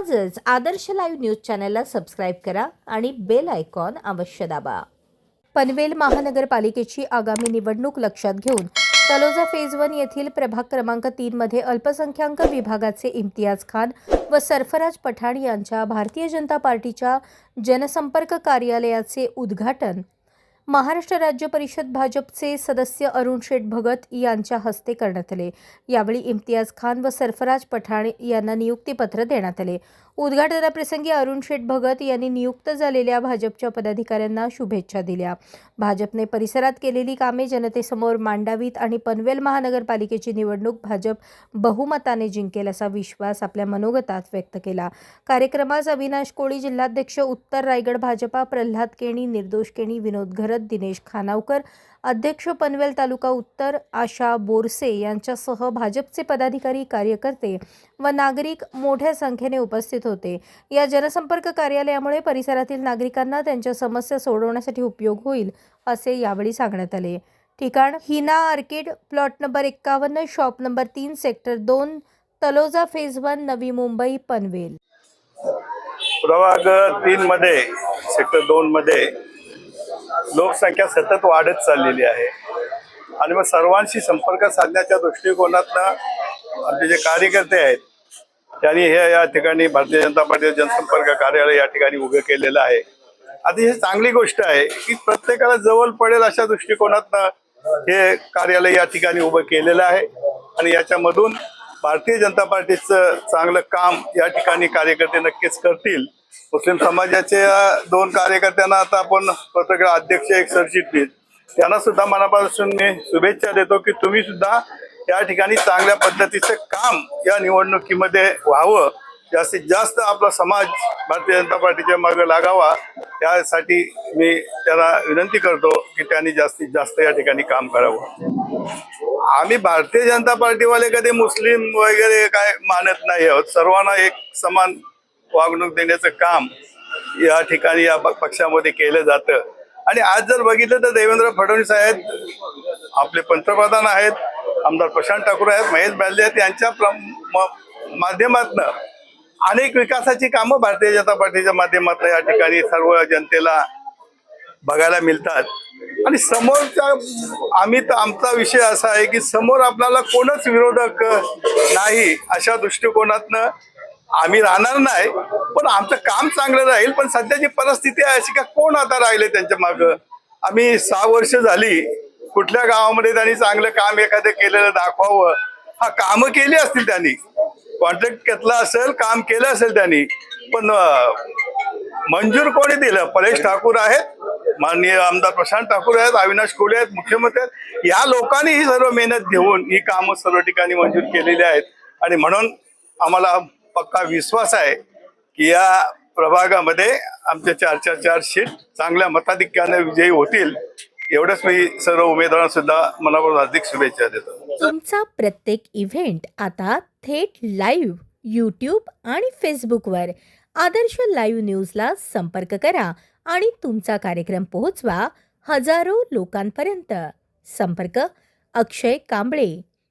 आजच Adarsh live news चॅनलला subscribe करा आणि बेल आयकॉन अवश्य दाबा. पनवेल महानगरपालिकेची आगामी निवडणूक लक्षात घेऊन तलोजा फेज वन येथील प्रभाग क्रमांक तीनमध्ये अल्पसंख्याक विभागाचे इम्तियाज खान व सरफराज पठाण यांच्या भारतीय जनता पार्टीच्या जनसंपर्क कार्यालयाचे उद्घाटन महाराष्ट्र राज्य परिषद भाजपचे सदस्य अरुण शेठ भगत यांच्या हस्ते करण्यात आले. यावेळी इम्तियाज खान व सरफराज पठाण यांना नियुक्तीपत्र देण्यात आले. उद्घाटनाप्रसंगी अरुण शेठ भगत यांनी नियुक्त झालेल्या भाजपच्या पदाधिकाऱ्यांना शुभेच्छा दिल्या. भाजपने परिसरात केलेली कामे जनतेसमोर मांडावीत आणि पनवेल महानगरपालिकेची निवडणूक भाजप बहुमताने जिंकेल असा विश्वास आपल्या मनोगतात व्यक्त केला. कार्यक्रमास अविनाश कोळी जिल्हाध्यक्ष उत्तर रायगड भाजपा प्रल्हाद केणी निर्दोष केणी विनोद घरत दिनेश खानावकर अध्यक्ष पनवेल तालुका उत्तर आशा बोरसे यांच्यासह भाजपचे पदाधिकारी कार्यकर्ते व नागरिक मोठ्या संख्येने उपस्थित होते. या जनसंपर्क कार्यालयामुळे परिसरातील नागरिकांना त्यांच्या समस्या सोडवण्यासाठी उपयोग होईल असे यावेळी सांगण्यात आले. ठिकाण हिना आर्किड प्लॉट नंबर एक्कावन्न शॉप नंबर तीन सेक्टर दोन तलोजा फेज वन नवी मुंबई पनवेल. प्रभाग तीन मध्ये सेक्टर दोन मध्ये लोकसंख्या सतत वाढत चाललेली आहे. आणि मग सर्वांशी संपर्क साधण्याच्या दृष्टिकोनातनं आमचे जे कार्यकर्ते आहेत त्यांनी हे या ठिकाणी भारतीय जनता पार्टी जनसंपर्क कार्यालय या ठिकाणी उभे केलेलं आहे. आता ही चांगली गोष्ट आहे की प्रत्येकाला जवळ पडेल अशा दृष्टिकोनातनं हे कार्यालय या ठिकाणी उभं केलेलं आहे. आणि याच्यामधून भारतीय जनता पार्टीचं चांगलं काम या ठिकाणी कार्यकर्ते नक्कीच करतील. मुस्लिम समाजाच्या दोन कार्यकर्त्यांना आता आपण पत्रकार अध्यक्ष एक सरचिटणीस त्यांना सुद्धा मनापासून मी शुभेच्छा देतो की तुम्ही सुद्धा या ठिकाणी चांगल्या पद्धतीचं काम या निवडणुकीमध्ये व्हावं. जास्तीत जास्त आपला समाज भारतीय जनता पार्टीच्या मागे लागावा. यासाठी मी त्यांना विनंती करतो की त्यांनी जास्तीत जास्त या ठिकाणी काम करावं. आम्ही भारतीय जनता पार्टीवाले कधी मुस्लिम वगैरे काय मानत नाही आहोत. सर्वांना एक समान वागणूक देण्याचं काम या ठिकाणी या पक्षामध्ये केलं जातं. आणि आज जर बघितलं तर देवेंद्र फडणवीस आहेत आपले पंतप्रधान आहेत आमदार प्रशांत ठाकूर आहेत महेश बालदे आहेत यांच्या प्र- म- माध्यमातनं अनेक विकासाची कामं भारतीय जनता पार्टीच्या माध्यमातून या ठिकाणी सर्व जनतेला बघायला मिळतात. आणि समोरच्या आम्ही तर आमचा विषय असा आहे की समोर आपल्याला कोणच विरोधक नाही अशा दृष्टिकोनातनं आम्ही राहणार नाही पण आमचं काम चांगलं राहील पण सध्याची परिस्थिती आहे अशी का कोण आता राहिले त्यांच्या मागं? आम्ही सहा वर्ष झाली कुठल्या गावामध्ये त्यांनी चांगलं काम एखादं केलेलं दाखवावं हा कामं केली असतील त्यांनी. कॉन्ट्रॅक्ट घेतला असेल काम केलं असेल त्यांनी पण मंजूर कोणी दिलं? परेश ठाकूर आहेत माननीय आमदार प्रशांत ठाकूर आहेत अविनाश कोळी आहेत मुख्यमंत्री आहेत. या लोकांनी ही सर्व मेहनत घेऊन ही कामं सर्व ठिकाणी मंजूर केलेली आहेत. आणि म्हणून आम्हाला पक्का विश्वास आहे की या प्रभागामध्ये आमच्या चार चार चार सीट चांगल्या मताधिक्याने विजयी होतील एवढंच मी सर्व उमेदवारांना सुद्धा मनापासून हार्दिक शुभेच्छा देतो. तुमचा प्रत्येक इव्हेंट आता थेट लाईव्ह यूट्यूब आणि फेसबुकवर आदर्श लाईव्ह न्यूजला संपर्क करा आणि तुमचा कार्यक्रम पोहोचवा हजारो लोकांपर्यंत. संपर्क अक्षय कांबळे.